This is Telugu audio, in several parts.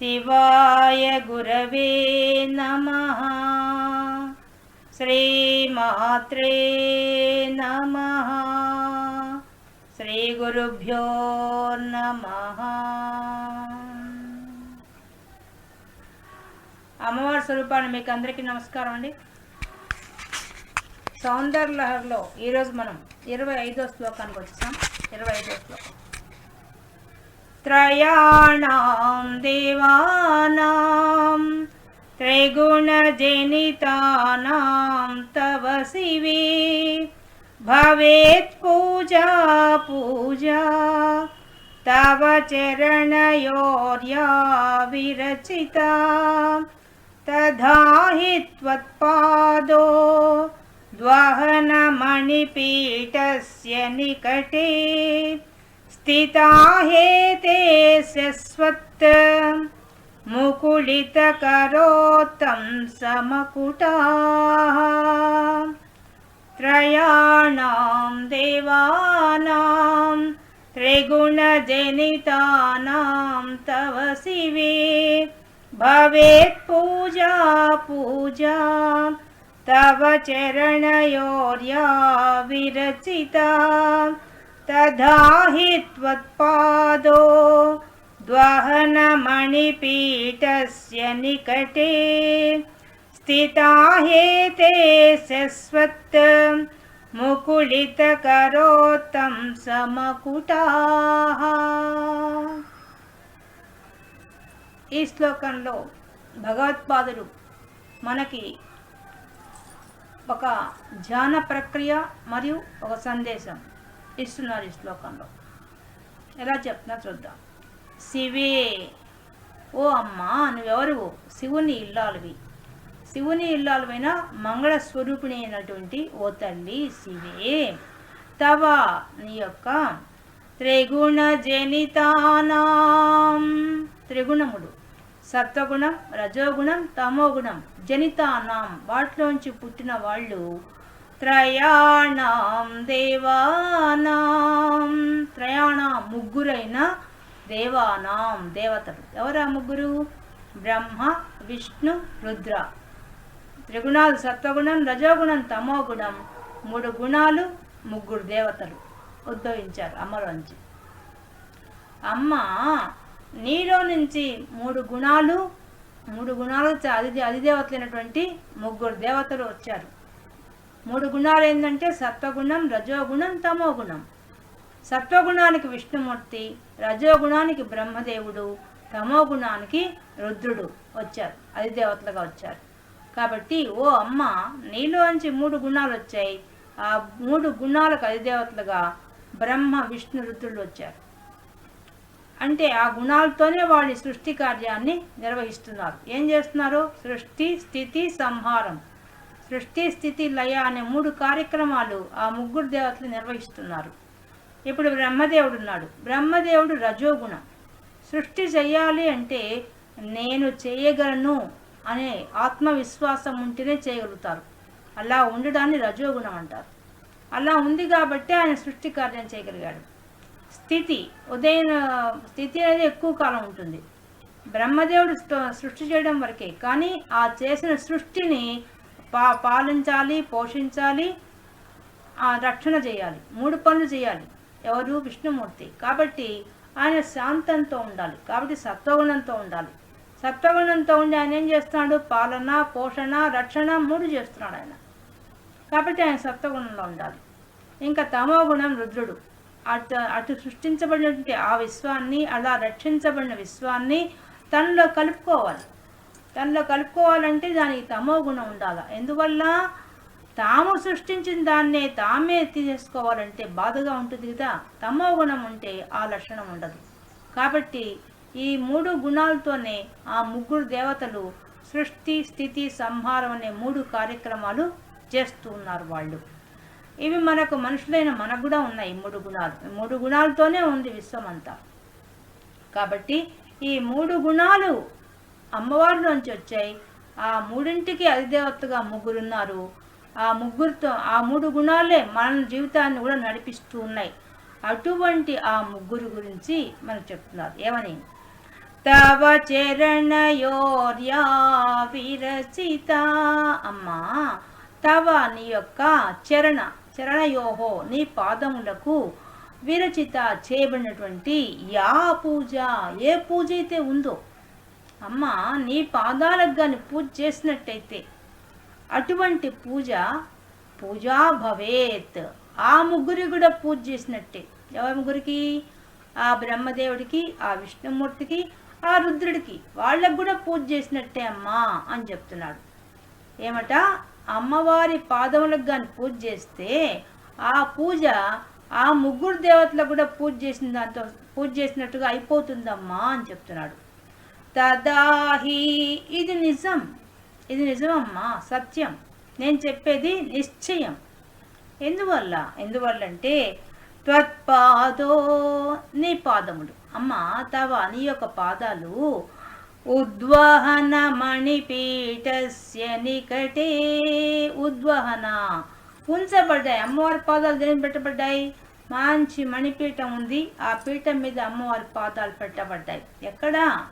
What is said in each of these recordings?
శివాయ గురవే నమ. శ్రీమాత్రే నమ. శ్రీ గురుభ్యో నమ. అమ్మవారి స్వరూపాన్ని మీకు అందరికీ నమస్కారం అండి. సౌందర్యలహర్లో ఈరోజు మనం ఇరవై ఐదో శ్లోకానికి వచ్చాం ఇరవై ఐదో శ్లోకం. त्रयाणां देवानां त्रिगुणजनितानां तव शिवे। भवेत् पूजा पूजा तव चरणयोर्या विरचिता। तथा हि त्वत्पादो द्वहनमणिपीठस्य निकटे। स्थिता हेते शस्वत् मुकुलितकरोत्तं समकुटाः। त्रयाणां देवानां त्रिगुणजनितानां तव शिवे। भवेत् पूजा पूजा तव चरणयोर्या विरचिता तथा हि त्वत्पादो द्वहनमणिपीठस्य निकटे स्थिता हेते शस्वत् मुकुलितकरोत्तं సమకుటాः ఈ శ్లోకంలో భగవత్పాదుడు మనకి ఒక ధ్యాన ప్రక్రియ మరియు ఒక సందేశం ఇస్తున్నారు ఈ శ్లోకంలో ఎలా చెప్తున్నా చూద్దాం. శివే ఓ అమ్మా నువ్వెవరు శివుని ఇల్లాలువి. శివుని ఇల్లాలువైన మంగళ స్వరూపిణి అయినటువంటి ఓ తల్లి శివే. తవ నీ యొక్క త్రిగుణ జనితానాం. త్రిగుణముడు సత్వగుణం రజోగుణం తమోగుణం జనితానాం. వాటిలోంచి పుట్టిన వాళ్ళు త్రయాణం దేవానాం. త్రయాణ ముగ్గురైన దేవానాం దేవతలు. ఎవరా ముగ్గురు? బ్రహ్మ విష్ణు రుద్ర. త్రిగుణాలు సత్వగుణం రజోగుణం తమోగుణం. మూడు గుణాలు ముగ్గురు దేవతలు ఉద్భవించారు అమ్మలోంచి అమ్మ నీలో నుంచి మూడు గుణాలు మూడు గుణాలు అది అధిదేవతలైనటువంటి ముగ్గురు దేవతలు వచ్చారు. మూడు గుణాలు ఏంటంటే సత్వగుణం రజోగుణం తమోగుణం. సత్వగుణానికి విష్ణుమూర్తి రజోగుణానికి బ్రహ్మదేవుడు తమోగుణానికి రుద్రుడు వచ్చారు. అధిదేవతలుగా వచ్చారు. కాబట్టి ఓ అమ్మ నీలోంచి మూడు గుణాలు వచ్చాయి. ఆ మూడు గుణాలకు అధిదేవతలుగా బ్రహ్మ విష్ణు రుద్రుడు వచ్చారు. అంటే ఆ గుణాలతోనే వాళ్ళు సృష్టి కార్యాన్ని నిర్వహిస్తున్నారు. ఏం చేస్తున్నారు? సృష్టి స్థితి సంహారం. సృష్టి స్థితి లయ అనే మూడు కార్యక్రమాలు ఆ ముగ్గురు దేవతలు నిర్వహిస్తున్నారు. ఇప్పుడు బ్రహ్మదేవుడు ఉన్నాడు. బ్రహ్మదేవుడు రజోగుణం. సృష్టి చేయాలి అంటే నేను చేయగలను అనే ఆత్మవిశ్వాసం ఉంటేనే చేయగలుగుతారు. అలా ఉండడాన్ని రజోగుణం అంటారు. అలా ఉంది కాబట్టి ఆయన సృష్టి కార్యం చేయగలిగాడు. స్థితి ఉదయం స్థితి అనేది ఎక్కువ కాలం ఉంటుంది. బ్రహ్మదేవుడు సృష్టి చేయడం వరకే. కానీ ఆ చేసిన సృష్టిని పా పాలించాలి పోషించాలి రక్షణ చేయాలి. మూడు పనులు చేయాలి. ఎవరు? విష్ణుమూర్తి. కాబట్టి ఆయన శాంతంతో ఉండాలి. కాబట్టి సత్వగుణంతో ఉండాలి. సత్వగుణంతో ఉండి ఆయన ఏం చేస్తున్నాడు? పాలన పోషణ రక్షణ మూడు చేస్తున్నాడు ఆయన. కాబట్టి ఆయన సత్వగుణంలో ఉండాలి. ఇంకా తమో గుణం రుద్రుడు. అటు అటు సృష్టించబడినటువంటి ఆ విశ్వాన్ని అలా రక్షించబడిన విశ్వాన్ని తనలో కలుపుకోవాలి. తనలో కలుపుకోవాలంటే దానికి తమో గుణం ఉండాలి? ఎందువల్ల? తాము సృష్టించిన దాన్నే తామే తీసేసుకోవాలంటే బాధగా ఉంటుంది కదా. తమో గుణం ఉంటే ఆ లక్షణం ఉండదు. కాబట్టి ఈ మూడు గుణాలతోనే ఆ ముగ్గురు దేవతలు సృష్టి స్థితి సంహారం అనే మూడు కార్యక్రమాలు చేస్తూ ఉన్నారు వాళ్ళు. ఇవి మనకు మనుషులైన మనకు కూడా ఉన్నాయి మూడు గుణాలు. మూడు గుణాలతోనే ఉంది విశ్వం అంతా కాబట్టి ఈ మూడు గుణాలు అమ్మవారి నుంచి వచ్చాయి. ఆ మూడింటికి అధిదేవతగా ముగ్గురున్నారు. ఆ ముగ్గురితో ఆ మూడు గుణాలే మన జీవితాన్ని కూడా నడిపిస్తూ ఉన్నాయి. అటువంటి ఆ ముగ్గురు గురించి మనకు చెప్తున్నారు. ఏమని? తవ చరణయోర్యా విరచిత. అమ్మా తవ నీ యొక్క చరణ చరణయోహో నీ పాదములకు విరచిత చేయబడినటువంటి యా పూజ. ఏ పూజ అయితే ఉందో అమ్మ నీ పాదాలకు కానీ పూజ చేసినట్టయితే అటువంటి పూజ పూజా భవేత్. ఆ ముగ్గురి కూడా పూజ చేసినట్టే. ఎవరి ముగ్గురికి? ఆ బ్రహ్మదేవుడికి ఆ విష్ణుమూర్తికి ఆ రుద్రుడికి వాళ్ళకు కూడా పూజ చేసినట్టే అమ్మా అని చెప్తున్నాడు. ఏమట? అమ్మవారి పాదములకు కానీ పూజ చేస్తే ఆ పూజ ఆ ముగ్గురు దేవతలకు కూడా పూజ చేసిన దాంతో పూజ చేసినట్టుగా అయిపోతుందమ్మా అని చెప్తున్నాడు. తదాహి. ఇది నిజం. ఇది నిజమమ్మా సత్యం. నేను చెప్పేది నిశ్చయం. ఎందువల్ల? ఎందువల్ల అంటే త్వత్పాదో నీ పాదములు అమ్మ తవ నీ యొక్క పాదాలు ఉద్వహన మణిపీఠస్య నికటే ఉద్వహన. ఉంచబడ్డాయి. అమ్మవారి పాదాలు దేని పెట్టబడ్డాయి? మంచి మణిపీఠం ఉంది. ఆ పీఠం మీద అమ్మవారి పాదాలు పెట్టబడ్డాయి. ఎక్కడా?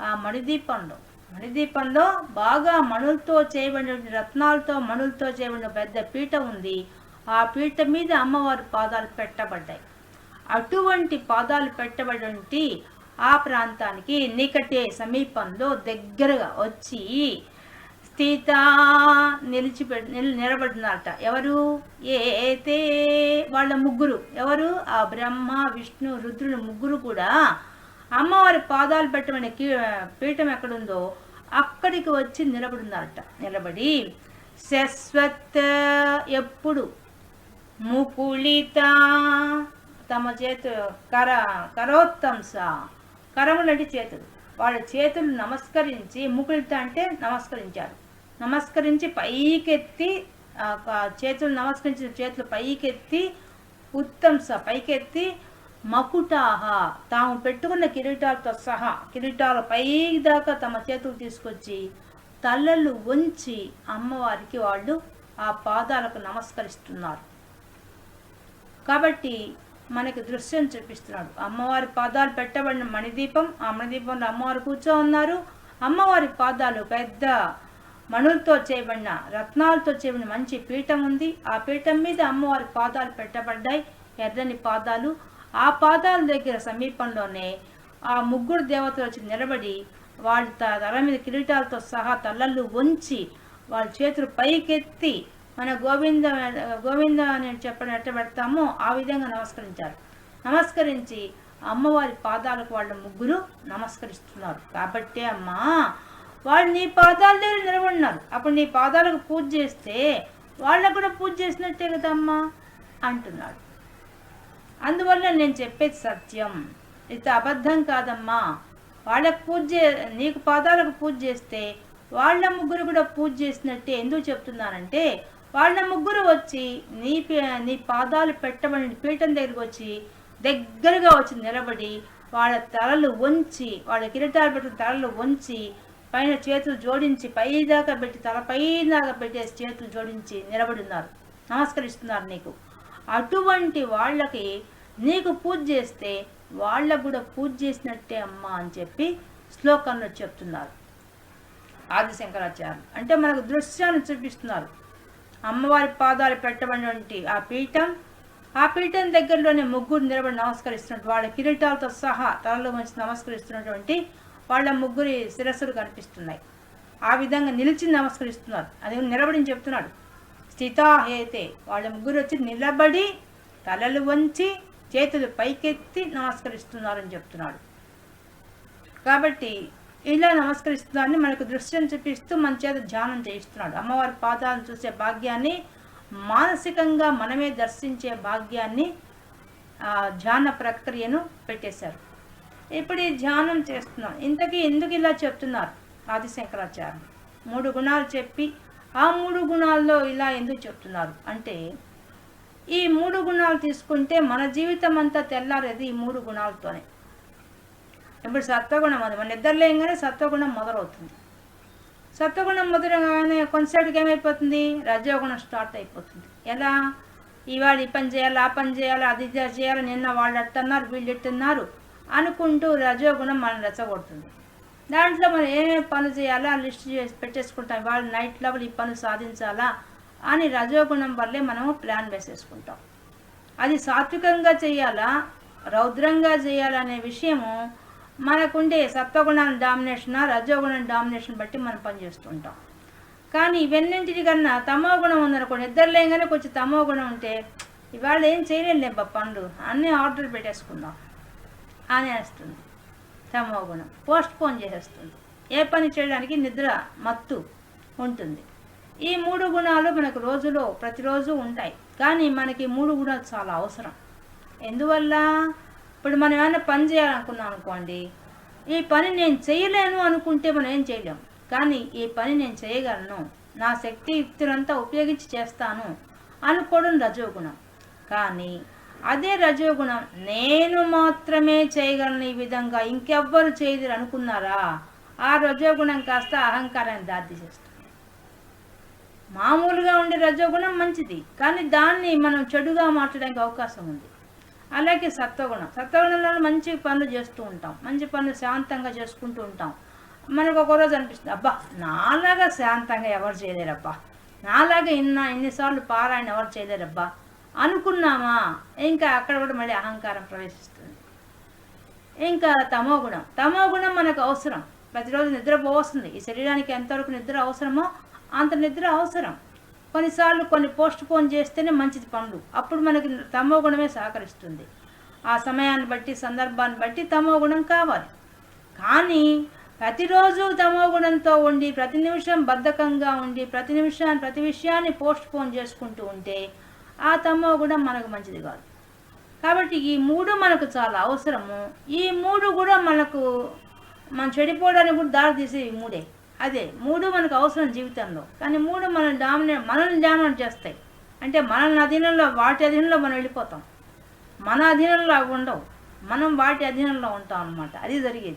ఆ మణిదీపంలో. మణిదీపంలో బాగా మణులతో చేయబడిన రత్నాలతో మణులతో చేయబడిన పెద్ద పీట ఉంది. ఆ పీట మీద అమ్మవారి పాదాలు పెట్టబడ్డాయి. అటువంటి పాదాలు పెట్టబడి ఆ ప్రాంతానికి నికటే సమీపంలో దగ్గరగా వచ్చి స్థిత నిలిచిపె నిల్ నిలబడినారట. ఎవరు? ఏతే వాళ్ళ ముగ్గురు. ఎవరు? ఆ బ్రహ్మ విష్ణు రుద్రుడు ముగ్గురు కూడా అమ్మవారి పాదాలు పెట్టమని పీఠం ఎక్కడుందో అక్కడికి వచ్చి నిలబడిందట. నిలబడి శశ్వత్ ఎప్పుడు ముకుళిత తమ చేతు కర కరోత్తంస కరములంటి చేతులు. వాళ్ళ చేతులు నమస్కరించి ముకుళిత అంటే నమస్కరించారు. నమస్కరించి పైకెత్తి చేతులు నమస్కరించిన చేతులు పైకెత్తి ఉత్తంస పైకెత్తి మకుటాహ. తాము పెట్టుకున్న కిరీటాలతో సహా కిరీటాల పై దాకా తమ చేతులు తీసుకొచ్చి తలలు వంచి అమ్మవారికి వాళ్ళు ఆ పాదాలకు నమస్కరిస్తున్నారు. కాబట్టి మనకి దృశ్యం చూపిస్తున్నాడు. అమ్మవారి పాదాలు పెట్టబడిన మణిదీపం ఆ మణిదీపంలో అమ్మవారు కూర్చో ఉన్నారు. అమ్మవారి పాదాలు పెద్ద మణులతో చేయబడిన రత్నాలతో చేయబడిన మంచి పీఠం ఉంది. ఆ పీఠం మీద అమ్మవారి పాదాలు పెట్టబడ్డాయి. ఎర్రని పాదాలు ఆ పాదాల దగ్గర సమీపంలోనే ఆ ముగ్గురు దేవతలు వచ్చి నిలబడి వాళ్ళ తల మీద కిరీటాలతో సహా తలలు వంచి వాళ్ళ చేతులు పైకెత్తి మన గోవింద గోవింద అని చెప్పడం ఎట్ట పెడతామో ఆ విధంగా నమస్కరించారు. నమస్కరించి అమ్మవారి పాదాలకు వాళ్ళ ముగ్గురు నమస్కరిస్తున్నారు. కాబట్టి అమ్మా వాళ్ళు నీ పాదాల దగ్గర నిలబడినారు. అప్పుడు నీ పాదాలకు పూజ చేస్తే వాళ్ళకు కూడా పూజ చేసినట్టే కదమ్మా అంటున్నాడు. అందువల్ల నేను చెప్పేది సత్యం. ఇది అబద్ధం కాదమ్మా. వాళ్ళకు పూజ నీకు పాదాలకు పూజ చేస్తే వాళ్ళ ముగ్గురు కూడా పూజ చేసినట్టే ఎందుకు చెప్తున్నానంటే వాళ్ళ ముగ్గురు వచ్చి నీ నీ పాదాలు పెట్టమని పీఠం దగ్గరికి వచ్చి దగ్గరగా వచ్చి నిలబడి వాళ్ళ తలలు వంచి వాళ్ళ కిరీటాలు పెట్టిన తలలు వంచి పైన చేతులు జోడించి పైదాకా పెట్టి తల పైదాకా పెట్టేసి చేతులు జోడించి నిలబడి ఉన్నారు. నమస్కరిస్తున్నారు నీకు. అటువంటి వాళ్ళకి నీకు పూజ చేస్తే వాళ్ళకు కూడా పూజ చేసినట్టే అమ్మా అని చెప్పి శ్లోకంలో చెప్తున్నారు. ఆదిశంకరాచార్యులు. అంటే మనకు దృశ్యాన్ని చూపిస్తున్నారు. అమ్మవారి పాదాలు పెట్టబడినటువంటి ఆ పీఠం ఆ పీఠం దగ్గరలోనే ముగ్గురు నిలబడి నమస్కరిస్తున్నట్టు వాళ్ళ కిరీటాలతో సహా తలలో మంచి నమస్కరిస్తున్నటువంటి వాళ్ళ ముగ్గురి శిరస్సులు కనిపిస్తున్నాయి. ఆ విధంగా నిలిచి నమస్కరిస్తున్నారు. అది నిలబడి చెప్తున్నాడు. స్థితాహేతే వాళ్ళ ముగ్గురు వచ్చి నిలబడి తలలు వంచి చేతులు పైకెత్తి నమస్కరిస్తున్నారని చెప్తున్నాడు. కాబట్టి ఇలా నమస్కరిస్తున్నారని మనకు దృశ్యం చూపిస్తూ మన చేత ధ్యానం చేయిస్తున్నాడు. అమ్మవారి పాదాలను చూసే భాగ్యాన్ని మానసికంగా మనమే దర్శించే భాగ్యాన్ని ధ్యాన ప్రక్రియను పెట్టేశారు. ఇప్పుడు ఈ ధ్యానం చేస్తున్నాం. ఇంతకీ ఎందుకు ఇలా చెప్తున్నారు ఆదిశంకరాచార్యులు మూడు గుణాలు చెప్పి ఆ మూడు గుణాల్లో ఇలా ఎందుకు చెప్తున్నారు? అంటే ఈ మూడు గుణాలు తీసుకుంటే మన జీవితం అంతా తెల్లారేది ఈ మూడు గుణాలతోనే. ఇప్పుడు సత్వగుణం అది. మన నిద్రలేయంగానే సత్వగుణం మొదలవుతుంది. సత్వగుణం మొదలగానే కొంతసేపుకి ఏమైపోతుంది? రజోగుణం స్టార్ట్ అయిపోతుంది. ఎలా? ఇవాళ ఈ పని చేయాలి ఆ పని చేయాలి అది చేయాలి నిన్న వాళ్ళు ఎట్టున్నారు వీళ్ళు ఎట్టున్నారు అనుకుంటూ రజోగుణం మనం రెచ్చగొడుతుంది. దాంట్లో మనం ఏమేమి పనులు చేయాలా లిస్ట్ చేసి పెట్టేసుకుంటాం. వాళ్ళు నైట్ లెవెల్ ఈ పనులు సాధించాలా అని రజోగుణం వల్లే మనము ప్లాన్ వేసేసుకుంటాం. అది సాత్వికంగా చేయాలా రౌద్రంగా చేయాలా అనే విషయము మనకుండే సత్వగుణాల డామినేషన్ రజోగుణం డామినేషన్ బట్టి మనం పనిచేస్తుంటాం. కానీ ఇవన్నింటికి కన్నా తమో గుణం ఉందనుకోండి ఇద్దరు లేగానే కొంచెం తమో గుణం ఉంటే ఇవాళ ఏం చేయలేం లేబ్బా పండు అన్నీ ఆర్డర్ పెట్టేసుకుందాం అనేస్తుంది. తమో గుణం పోస్ట్ పోన్ చేసేస్తుంది. ఏ పని చేయడానికి నిద్ర మత్తు ఉంటుంది. ఈ మూడు గుణాలు మనకు రోజులో ప్రతిరోజు ఉంటాయి. కానీ మనకి మూడు గుణాలు చాలా అవసరం. ఎందువల్ల? ఇప్పుడు మనం ఏమైనా పని చేయాలనుకున్నాం అనుకోండి ఈ పని నేను చేయలేను అనుకుంటే మనం ఏం చేయలేం. కానీ ఈ పని నేను చేయగలను నా శక్తి యుక్తులంతా ఉపయోగించి చేస్తాను అనుకోవడం రజోగుణం. కానీ అదే రజోగుణం. నేను మాత్రమే చేయగలను ఈ విధంగా. ఇంకెవ్వరు చేయదురు అనుకున్నారా? ఆ రజోగుణం కాస్త అహంకారాన్ని దారితీసేస్తుంది. మామూలుగా ఉండే రజోగుణం మంచిది కానీ దాన్ని మనం చెడుగా మార్చడానికి అవకాశం ఉంది. అలాగే సత్వగుణం. సత్వగుణంలో మంచి పనులు చేస్తూ ఉంటాం. మంచి పనులు శాంతంగా చేసుకుంటూ ఉంటాం. మనకు ఒక రోజు అనిపిస్తుంది అబ్బా నాలాగా శాంతంగా ఎవరు చేయలేరబ్బా. నాలాగా ఇన్న ఇన్నిసార్లు పారాయణ ఎవరు చేయలేరబ్బా. అనుకున్నామా? ఇంకా అక్కడ కూడా మళ్ళీ అహంకారం ప్రవేశిస్తుంది. ఇంకా తమో గుణం. తమో గుణం మనకు అవసరం. ప్రతిరోజు నిద్రపోవస్తుంది ఈ శరీరానికి ఎంతవరకు నిద్ర అవసరమో అంత నిద్ర అవసరం. కొన్నిసార్లు కొన్ని పోస్ట్ పోన్ చేస్తేనే మంచిది పనులు. అప్పుడు మనకి తమో గుణమే సహకరిస్తుంది. ఆ సమయాన్ని బట్టి సందర్భాన్ని బట్టి తమో గుణం కావాలి. కానీ ప్రతిరోజు తమో గుణంతో ఉండి ప్రతి నిమిషం బద్ధకంగా ఉండి ప్రతి నిమిషాన్ని ప్రతి విషయాన్ని పోస్ట్ పోన్ చేసుకుంటూ ఉంటే ఆ తమో గుణం మనకు మంచిది కాదు. కాబట్టి ఈ మూడు మనకు చాలా అవసరము. ఈ మూడు కూడా మనకు మనం చెడిపోవడానికి కూడా దారి తీసే ఈ మూడే. అదే మూడు మనకు అవసరం జీవితంలో. కానీ మూడు మనం డామినేట్ మనల్ని డామినేట్ చేస్తాయి. అంటే మనల్ని అధీనంలో వాటి అధీనంలో మనం వెళ్ళిపోతాం. మన అధీనంలో అవి ఉండవు. మనం వాటి అధీనంలో ఉంటాం అనమాట అది జరిగేది.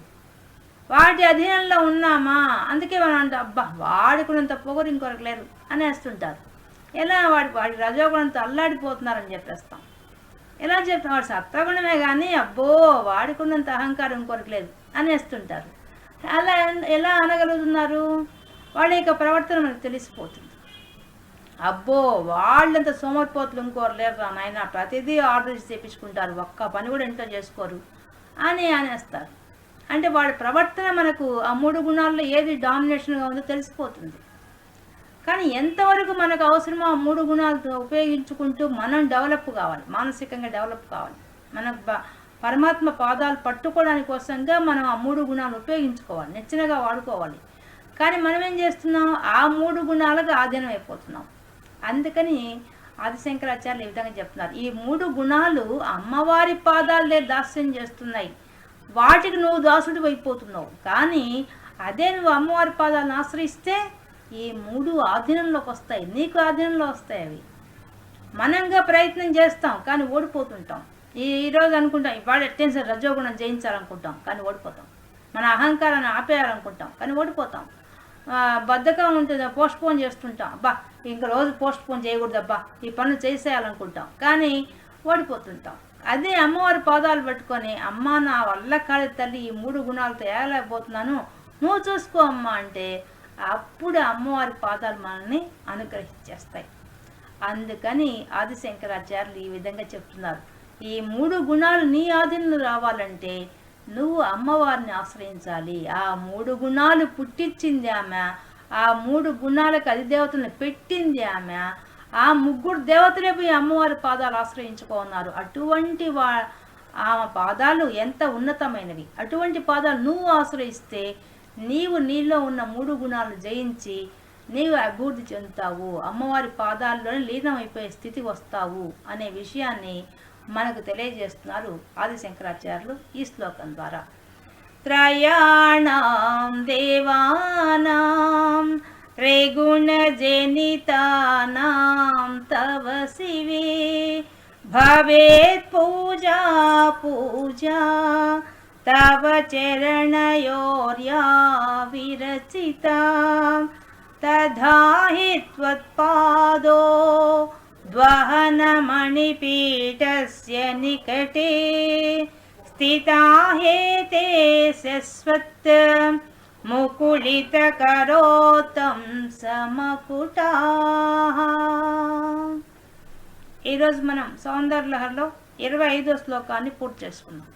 వాటి అధీనంలో ఉన్నామా? అందుకే మనం అంటే అబ్బా వాడుకున్నంత పొగరు ఇంకొరకు లేరు అనేస్తుంటారు. ఎలా వాడి వాడి రజోగుణంతో అల్లాడిపోతున్నారని చెప్పేస్తాం. ఎలా చెప్తాం? వాడు సత్వగుణమే కానీ అబ్బో వాడుకున్నంత అహంకారం ఇంకొకరికి లేదు అనేస్తుంటారు. అలా ఎలా అనగలుగుతున్నారు? వాళ్ళ యొక్క ప్రవర్తన మనకు తెలిసిపోతుంది. అబ్బో వాళ్ళంత సోమరిపోతులు ఇంకోరు లేరు నాయన ప్రతిదీ ఆర్డర్ చేసి ఒక్క పని కూడా ఇంట్లో చేసుకోరు. అని అనేస్తారు. అంటే వాడి ప్రవర్తన మనకు ఆ మూడు గుణాల్లో ఏది డామినేషన్గా ఉందో తెలిసిపోతుంది. కానీ ఎంతవరకు మనకు అవసరమో ఆ మూడు గుణాలతో ఉపయోగించుకుంటూ మనం డెవలప్ కావాలి మానసికంగా డెవలప్ కావాలి. మనకు పరమాత్మ పాదాలు పట్టుకోవడానికి కోసంగా మనం ఆ మూడు గుణాలు ఉపయోగించుకోవాలి నచ్చినగా వాడుకోవాలి. కానీ మనం ఏం చేస్తున్నాం? ఆ మూడు గుణాలకు ఆధీనం అయిపోతున్నాం. అందుకని ఆదిశంకరాచార్యులు ఈ విధంగా చెప్తున్నారు. ఈ మూడు గుణాలు అమ్మవారి పాదాలే దాస్యం చేస్తున్నాయి. వాటికి నువ్వు దాసుడు అయిపోతున్నావు కానీ అదే నువ్వు అమ్మవారి పాదాలను ఆశ్రయిస్తే ఈ మూడు ఆధీనంలోకి వస్తాయి. నీకు ఆధీనంలో వస్తాయి అవి. మనంగా ప్రయత్నం చేస్తాం కానీ ఓడిపోతుంటాం. ఈ ఈరోజు అనుకుంటాం ఇవాళ ఎట్టేసారి రజోగుణం జయించాలనుకుంటాం కానీ ఓడిపోతాం. మన అహంకారాన్ని ఆపేయాలనుకుంటాం కానీ ఓడిపోతాం. బద్ధకం ఉంటుంది? పోస్ట్పోన్ చేస్తుంటాం. అబ్బా ఇంక రోజు పోస్ట్పోన్ చేయకూడదబ్బా ఈ పనులు చేసేయాలనుకుంటాం కానీ ఓడిపోతుంటాం. అదే అమ్మవారి పాదాలు పట్టుకొని అమ్మ నా వల్ల కాదు తల్లి ఈ మూడు గుణాలతో ఏగలేకపోతున్నాను నువ్వు చూసుకో అమ్మా అంటే అప్పుడు అమ్మవారి పాదాలు మనల్ని అనుగ్రహించేస్తాయి. అందుకని ఆదిశంకరాచార్యులు ఈ విధంగా చెప్తున్నారు. ఈ మూడు గుణాలు నీ ఆధీనంలో రావాలంటే నువ్వు అమ్మవారిని ఆశ్రయించాలి. ఆ మూడు గుణాలు పుట్టించింది ఆమె. ఆ మూడు గుణాలకు అధిదేవతలను పెట్టింది ఆమె. ఆ ముగ్గురు దేవతలే పోయి అమ్మవారి పాదాలు ఆశ్రయించుకోన్నారు. అటువంటి వా ఆమె పాదాలు ఎంత ఉన్నతమైనవి? అటువంటి పాదాలు నువ్వు ఆశ్రయిస్తే నీవు నీలో ఉన్న మూడు గుణాలు జయించి నీవు అభివృద్ధి చెందుతావు. అమ్మవారి పాదాల్లోనే లీనమైపోయే స్థితి వస్తావు అనే విషయాన్ని మనకు తెలియజేస్తున్నారు ఆదిశంకరాచార్యులు ఈ శ్లోకం ద్వారా. త్రయాణం దేవానాం రేగుణజనితానాం తవ శివే. భవేత్ పూజా పూజా తవ చరణయోర్యా. విరచితా తథా త్వత్పాదో ద్వహనమణిపీఠస్య నికటే స్థితా హేతే శశ్వత్ ముకుళితకరోతం సమకుటా ఈరోజు మనం సౌందర్యలహర్లో ఇరవై ఐదో శ్లోకాన్ని పూర్తి చేసుకున్నాం